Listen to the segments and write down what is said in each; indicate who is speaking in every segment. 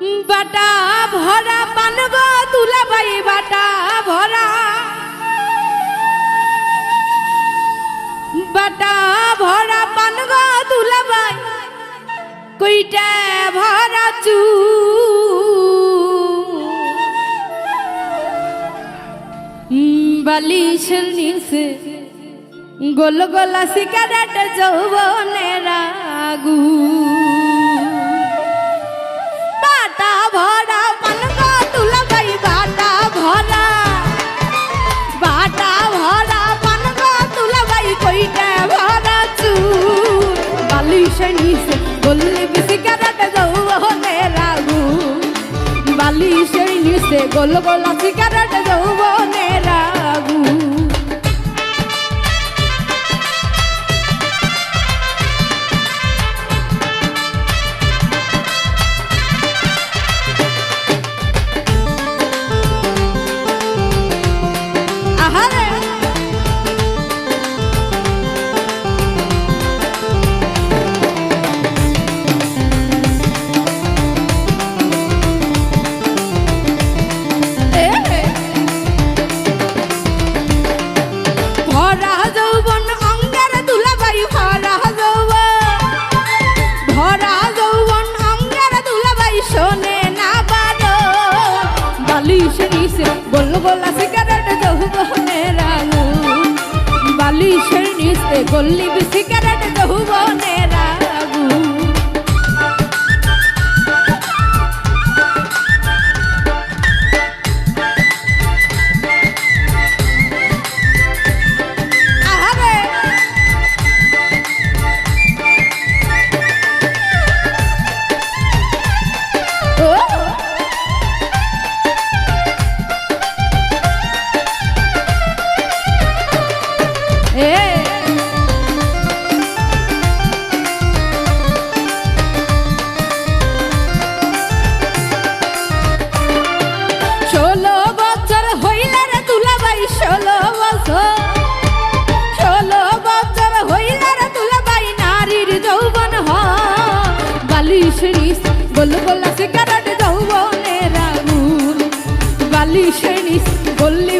Speaker 1: বাটা ভরা পান গো তুলাবাই বাটা ভরা। বাটা ভরা পান গো তুলাবাই কইটা ভরা চু। বালিশের নিচে গোল গোলা সিগারেট যৌবনের। বালিশের নিচে গোল যাও হলে রাগু। বালিশের নিচে গোল গোলা সিগারেট নিচে গোল গোলা সিগারেট যৌবনের আগুন বালিশের নিচে গল্লি সিগারেট যৌবনের আগুন বালিশ নিস গল্লি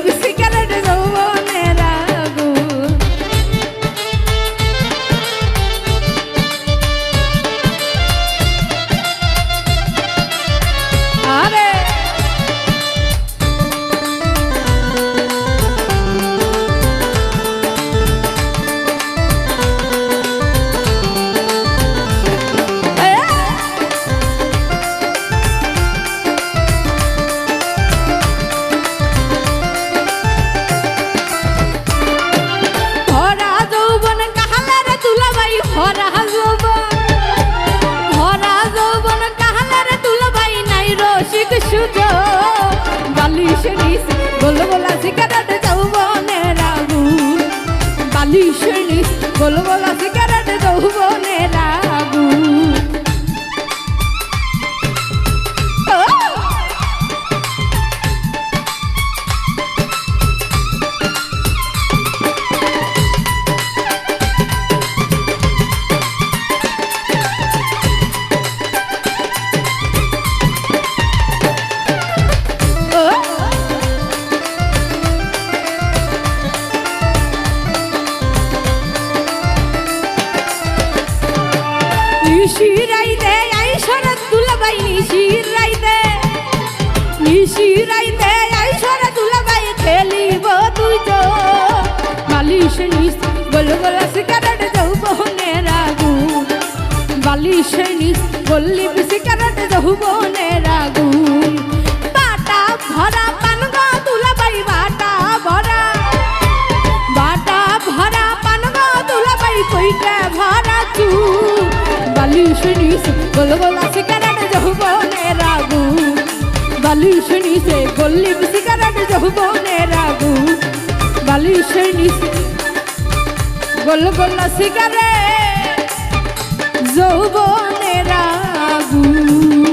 Speaker 1: গোল গোলা সিগারেট নিশিরাই দে, আই শরৎ দুলাবাই নিশিরাই দে। নিশিরাই দে, আই শরৎ দুলাবাই খেলিব তুই তো। বালিশ নিস, গোল গোল সিগারেট যৌবনের আগুন বালিশ নিস গল্লি সিগারেট যৌবনের আগুন নিস গোল সিগারেট যৌবনের আগুন বালিশ নিসে গল্লি সিগারেট যৌবনের আগুন বালিশ নিসে গোল গোল সিগারেট যৌবনের আগুন